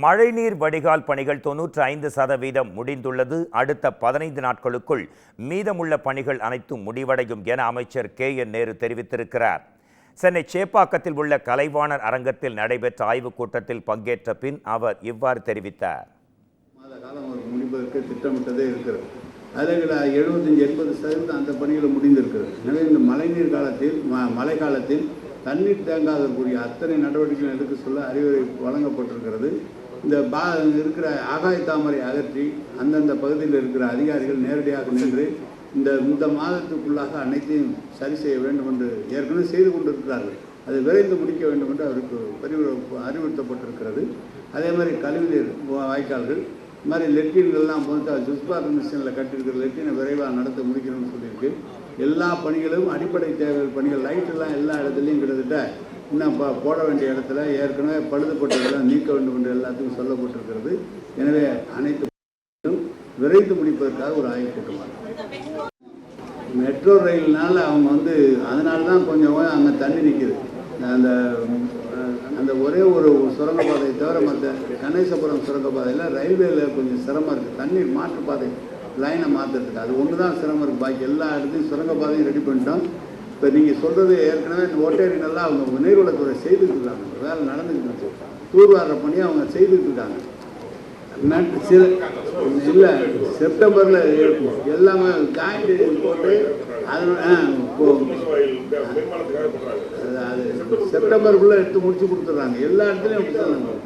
மழைநீர் வடிகால் பணிகள் தொன்னூற்றி ஐந்து சதவீதம் முடிந்துள்ளது. அடுத்த பதினைந்து நாட்களுக்குள் மீதமுள்ள பணிகள் அனைத்தும் முடிவடையும் என அமைச்சர் கே என் நேரு தெரிவித்திருக்கிறார். சென்னை சேப்பாக்கத்தில் உள்ள கலைவாணர் அரங்கத்தில் நடைபெற்ற ஆய்வுக் கூட்டத்தில் பங்கேற்ற பின் அவர் இவ்வாறு தெரிவித்தார். முடிவதற்கு முடிப்பதற்கு திட்டமிட்டதே இருக்கிறது. அதில் எழுபத்தஞ்சு எண்பது சதவீதம் அந்த பணிகள் முடிந்திருக்கிறது. எனவே இந்த மழைநீர் காலத்தில் மழை காலத்தில் தண்ணீர் தேங்காதற்குரிய அத்தனை நடவடிக்கைகள் எடுக்க சொல்ல அறிவுரை வழங்கப்பட்டிருக்கிறது. இந்த பா இருக்கிற ஆகாய தாமரை அகற்றி அந்தந்த பகுதியில் இருக்கிற அதிகாரிகள் நேரடியாக நின்று இந்த இந்த மாதத்துக்குள்ளாக அனைத்தையும் சரி செய்ய வேண்டும் என்று ஏற்கனவே செய்து கொண்டிருக்கிறார்கள். அது விரைந்து முடிக்க வேண்டும் என்று அவருக்கு பரிவு அறிவுறுத்தப்பட்டிருக்கிறது. அதே மாதிரி கழிவுநீர் வாய்க்கால்கள் இது மாதிரி லெட்டின்கள்லாம் போட்டு ஜுஸ்பாக் மிஷினில் கட்டியிருக்கிற லெட்டினை விரைவாக நடத்த முடிக்கணும்னு சொல்லியிருக்கு. எல்லா பணிகளும் அடிப்படை தேவை பணிகள். லைட்டெல்லாம் எல்லா இடத்துலையும் கிட்டத்தட்ட இன்னும் போட வேண்டிய இடத்துல ஏற்கனவே பழுதுபட்டதெல்லாம் நீக்க வேண்டும் என்று எல்லாத்துக்கும் சொல்லப்பட்டிருக்கிறது. எனவே அனைத்து விரைந்து முடிப்பதற்காக ஒரு ஆய்வு கூட்டம் மெட்ரோ ரயில்னால் அவங்க வந்து அதனால தான் கொஞ்சம் அங்கே தண்ணி நிற்கிது அந்த அந்த ஒரே ஒரு சுரங்கப்பாதையை தவிர மற்ற கணேசபுரம் சுரங்கப்பாதையில் ரயில்வேல கொஞ்சம் சிரமம் இருக்குது தண்ணீர் மாற்றுப்பாதை லைனை மாற்றுறதுக்கு அது ஒன்று தான் சிரமம் இருக்குது பாக்கி எல்லா இடத்தையும் சுரங்கப்பாதையும் ரெடி பண்ணிட்டோம். இப்போ நீங்கள் சொல்கிறது ஏற்கனவே இந்த ஓட்டேரினெல்லாம் அவங்க நீர்வளத்துறை செய்துட்டு இருக்காங்க வேலை நடந்துக்கிட்டு தூர்வார பணி அவங்க செய்துட்டு இருக்காங்க சில இல்லை செப்டம்பரில் இருக்கும் எல்லாமே காயிண்ட் போட்டு அது அது செப்டம்பருக்குள்ளே எடுத்து முடிச்சு கொடுத்துட்றாங்க. எல்லா இடத்துலையும் அப்படி தான் நாங்கள்